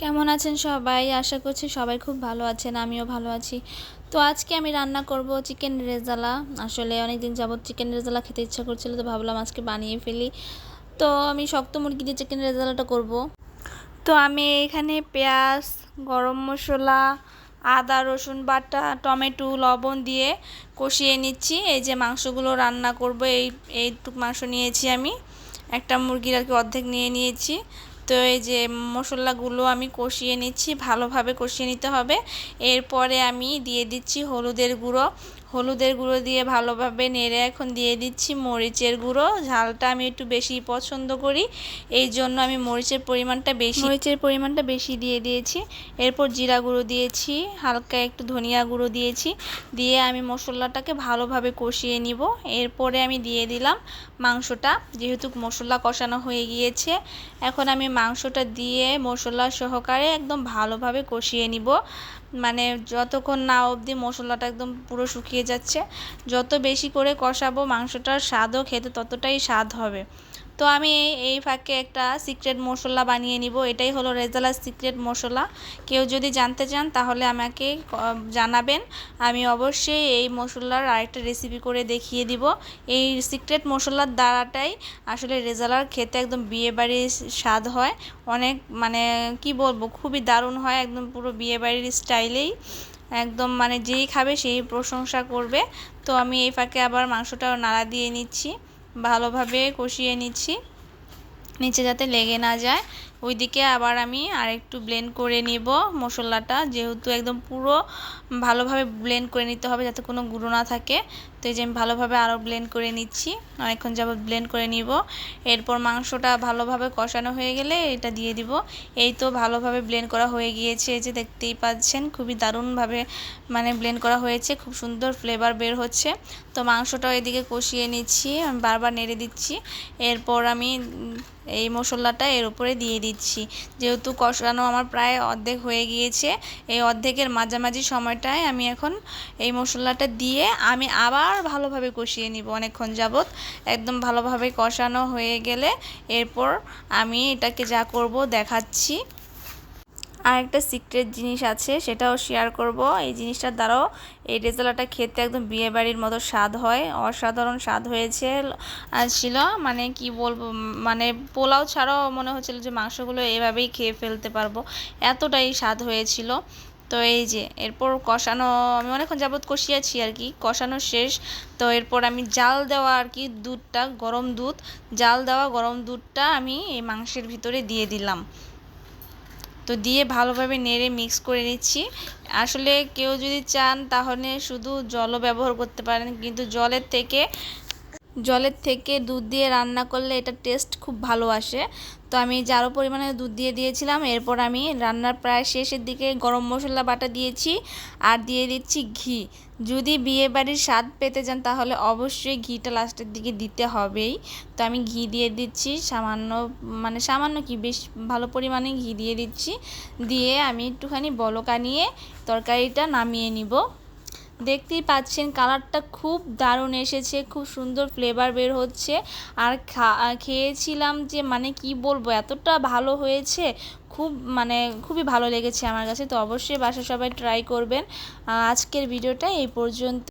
কেমন আছেন সবাই? আশা করছি সবাই খুব ভালো আছেন, আমিও ভালো আছি। তো আজকে আমি রান্না করব চিকেন রেজালা। আসলে অনেক দিন যাবত চিকেন রেজালা খেতে ইচ্ছা করছিল, তো ভাবলাম আজকে বানিয়ে ফেলি। তো আমি শক্ত মুরগি দিয়ে চিকেন রেজালাটা করব। তো আমি এখানে পেঁয়াজ, গরম মশলা, আদা, রসুন বাটা, টমেটো, লবণ দিয়ে কষিয়ে নিচ্ছি। এই যে মাংসগুলো রান্না করব, এই, এইটুক মাংস নিয়েছি আমি। একটা মুরগির আর কি অর্ধেক নিয়ে নিয়েছি। তো এই যে মশলাগুলো আমি কষিয়ে নিচ্ছি, ভালোভাবে কষিয়ে নিতে হবে। এরপরে আমি দিয়ে দিচ্ছি হলুদের গুঁড়ো। হলুদের গুঁড়ো দিয়ে ভালোভাবে নেড়ে এখন দিয়ে দিচ্ছি মরিচের গুঁড়ো। ঝালটা আমি একটু বেশি পছন্দ করি, এই জন্য আমি মরিচের পরিমাণটা বেশি মরিচের পরিমাণটা বেশি দিয়ে দিয়েছি। এরপর জিরা গুঁড়ো দিয়েছি, হালকা একটু ধনিয়া গুঁড়ো দিয়েছি। দিয়ে আমি মশলাটাকে ভালোভাবে কষিয়ে নিব। এরপরে আমি দিয়ে দিলাম মাংসটা, যেহেতু মশলা কষানো হয়ে গিয়েছে। এখন আমি মাংসটা দিয়ে মশলা সহকারে একদম ভালোভাবে কষিয়ে নিব। মানে যতক্ষণ না অবধি মশলাটা একদম পুরো শুকিয়ে যাচ্ছে, যত বেশি করে কষাবো মাংসটার স্বাদও খেতে ততটাই স্বাদ হবে। তো আমি এই ফাঁকে একটা সিক্রেট মশলা বানিয়ে নিব। এটাই হলো রেজালার সিক্রেট মশলা। কেউ যদি জানতে চান তাহলে আমাকে জানাবেন। আমি অবশ্যই এই মশলার আরেকটা রেসিপি করে দেখিয়ে দিব। এই সিক্রেট মশলার দ্বারাটাই আসলে রেজালার খেতে একদম বিয়েবাড়ির স্বাদ হয়। অনেক মানে কি বলব, খুবই দারুণ হয় একদম পুরো বিয়েবাড়ির স্টাইলেই। একদম মানে যেই খাবে সেই প্রশংসা করবে। তো আমি এই ফাঁকে আবার মাংসটাও নাড়া দিয়ে নিচ্ছি। ভালোভাবে কষিয়ে নিচ্ছি। নিচে যাতে লেগে না যায়। ওইদিকে আবার আমি আরেকটু ব্লেন্ড করে নিব মশলাটা, যেহেতু একদম পুরো ভালোভাবে ব্লেন্ড করে নিতে হবে যাতে কোনো গুঁড়ো না থাকে। তো এই যে আমি ভালোভাবে আরও ব্লেন্ড করে নিচ্ছি, অনেকক্ষণ যাবত ব্লেন্ড করে নিব। এরপর মাংসটা ভালোভাবে কষানো হয়ে গেলে এটা দিয়ে দিব। এই তো ভালোভাবে ব্লেন্ড করা হয়ে গিয়েছে, এই যে দেখতেই পাচ্ছেন, খুবই দারুণভাবে মানে ব্লেন্ড করা হয়েছে, খুব সুন্দর ফ্লেভার বের হচ্ছে। তো মাংসটাও এদিকে কষিয়ে নিচ্ছি, আমি বারবার নেড়ে দিচ্ছি। এরপর আমি এই মশলাটা এর উপরে দিয়ে দিচ্ছি। যেহেতু কষানো আমার প্রায় অর্ধেক হয়ে গিয়েছে, এই অর্ধেকের মাঝামাঝি সময়টায় আমি এখন এই মশলাটা দিয়ে আমি আবার ভালোভাবে কষিয়ে নিব অনেকক্ষণ যাবৎ। একদম ভালোভাবে কষানো হয়ে গেলে এরপর আমি এটাকে যা করব দেখাচ্ছি। আরেকটা সিক্রেট জিনিস আছে, সেটাও শেয়ার করব। এই জিনিসটার দ্বারাও এই রেজালাটা খেতে একদম বিয়েবাড়ির মতো স্বাদ হয়। অসাধারণ স্বাদ হয়েছে ছিল। মানে কি বলব মানে পোলাও ছাড়াও মনে হচ্ছিল যে মাংসগুলো এভাবেই খেয়ে ফেলতে পারব। এতটাই স্বাদ হয়েছিল। তো এই যে, এরপর কষানো, আমি অনেকক্ষণ যাবৎ কষিয়েছি আর কি। কষানো শেষ। তো এরপর আমি জাল দেওয়া আর কি দুধটা, গরম দুধ। জাল দেওয়া গরম দুধটা আমি এই মাংসের ভিতরে দিয়ে দিলাম। তো দিয়ে ভালোভাবে নেড়ে মিক্স করে নিচ্ছি। আসলে কেউ যদি চান তাহলে শুধু জলও ব্যবহার করতে পারেন, কিন্তু জলের থেকে জলের থেকে দুধ দিয়ে রান্না করলে এটা টেস্ট খুব ভালো আসে। তো আমি যারও পরিমাণে দুধ দিয়ে দিয়েছিলাম, এরপর আমি রান্নার প্রায় শেষের দিকে গরম মশলা বাটা দিয়েছি আর দিয়ে দিচ্ছি ঘি। যদি বিয়ে বাড়ির স্বাদ পেতে যান তাহলে অবশ্যই ঘিটা লাস্টের দিকে দিতে হবেই। তো আমি ঘি দিয়ে দিচ্ছি, সামান্য মানে সামান্য কি, বেশ ভালো পরিমাণে ঘি দিয়ে দিচ্ছি। দিয়ে আমি একটুখানি বলকা নিয়ে তরকারিটা নামিয়ে নিব। দেখতেই পাচ্ছেন কালারটা খুব দারুণ এসেছে, খুব সুন্দর ফ্লেভার বের হচ্ছে। আর খেয়েছিলাম যে মানে কি বলব, এতটা ভালো হয়েছে, খুব মানে খুবই ভালো লেগেছে আমার কাছে, তো অবশ্যই বাসা সবাই ট্রাই করবেন। আজকের ভিডিওটা এই পর্যন্ত।